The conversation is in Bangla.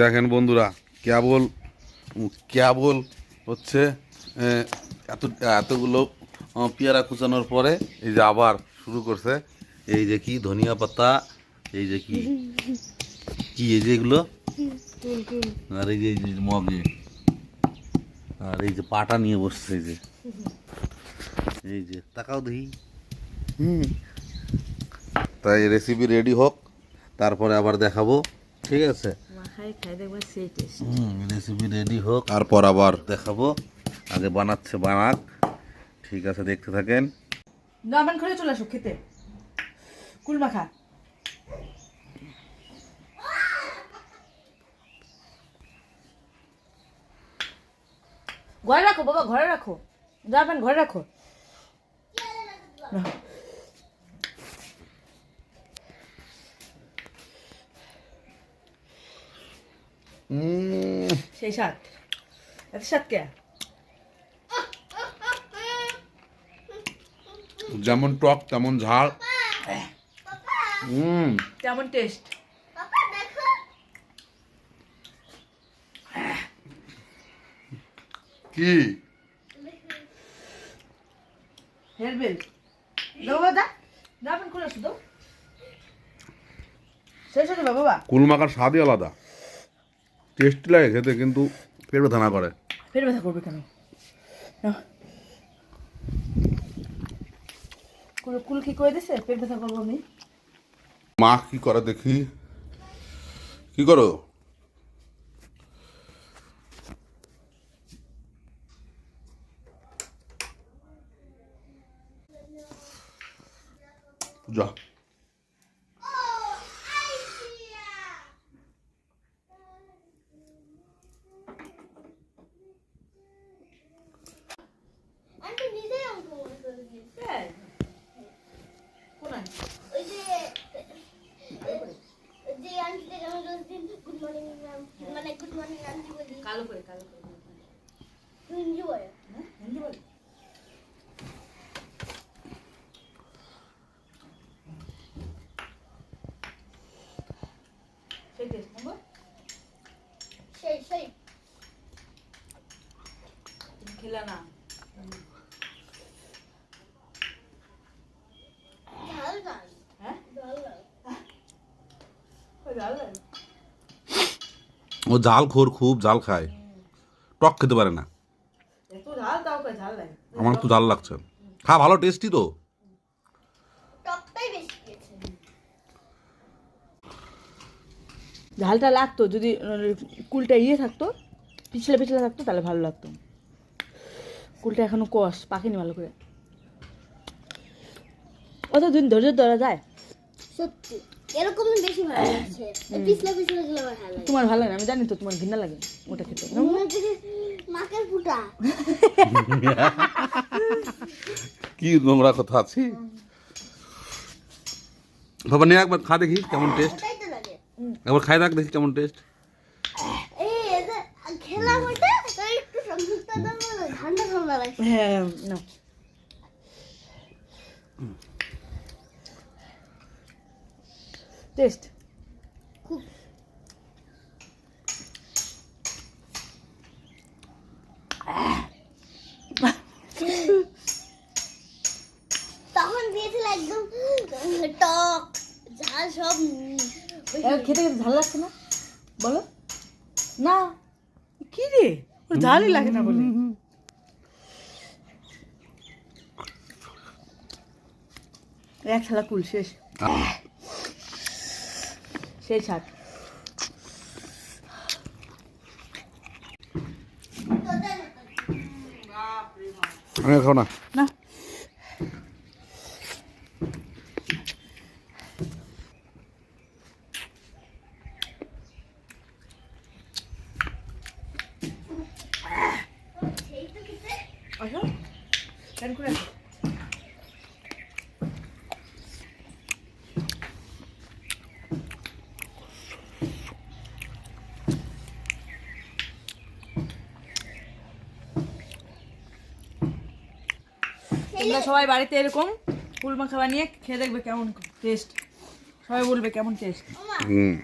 দেখেন বন্ধুরা, কেবল কেবল হচ্ছে এত, এতগুলো পেয়ারা কুচানোর পরে এই যে আবার শুরু করছে। এই যে কি, ধনিয়া পাতা, এই যে কি কি এই যে এগুলো? আর এই যে মগে আর এই যে পাটা নিয়ে বসছে এই যে। এই যে, তাকাও দেখি। তাই রেসিপি রেডি হোক, তারপরে আবার দেখাবো। ঠিক আছে? মাখাই খাই দেখবা সেই টেস্ট রেসিপি রেডি হোক তারপর আবার দেখাবো। আগে বানাচ্ছে বানাক। ঠিক আছে দেখতে থাকেন। নর্মাল করে চলে আসো খেতে। কুল মাখা ঘরে রাখো বাবা ঘরে রাখো। যাবেন ঘরে রাখো। সেই সাত এত সাত কে যেমন টক তেমন ঝাল হুম কেমন টেস্ট কি হেলবেল দাও বাবা যাবেন খুলে আসো দাও শেষ হয়ে বাবা। কুল মাখার স্বাদই আলাদা। টেস্টি লাগে খেতে কিন্তু পেট ব্যথা না করে। পেট ব্যথা করবে কেন? কুল কি করে দিছে? পেট ব্যথা করব আমি। মা কি করে দেখি? কি করো? যা আন্টি নিজেই অঙ্ক করে ফেলেছি। কোনায় ওই যে যে আন্টিটাকে আমি রোজ দিন গুড মর্নিং ম্যাম মানে গুড মর্নিং আন্টি বলি কালো করে কালো করে হিন্দি বলে হ্যাঁ হিন্দি বল সেই সেই সেই খেলা না ঝাল ঝাল হ্যাঁ ঝাল ঝাল ওই ভালো লাগে ও জাল খোর খুব জাল খায় টক খেতে পারে না আমার তো জাল লাগছে খা ভালো টেস্টি তো ঝালটা লাগতো যদি কুলটা ইয়ে থাকতো পিছলে পিছলে থাকতো তাহলে ভালো লাগতো। কুলটা এখনও কষ পাকেনি ভালো করে। অত দিন ধৈর্য ধরা যায়? সত্যি বেশি ভালো লাগছে। পিছলা পিছলা গুলো ভালো লাগে। তোমার ভালো লাগে না, আমি জানি তো তোমার ঘৃণা লাগে ওটা খেতে। মাকের ফুটা। কি নোংরা কথা আছে বাবা নিয়ে একবার খা দেখি কেমন টেস্ট একবার খাই দেখ দেখি কেমন টেস্ট হ্যাঁ না টেস্ট খুব। তখন দিয়েছিল একদম টক। ঝাল সব খেতে খেতে ঝাল লাগছে না? বলো। না। কি রে? ওর ঝালই লাগে না বলে। এক খেলা কুল শেষ। ছাট খাও না। না। আসো কেন করে আসো। তোমরা সবাই বাড়িতে এরকম ফুল মাখা বানিয়ে খেয়ে দেখবে কেমন টেস্ট সবাই বলবে কেমন টেস্ট হুম।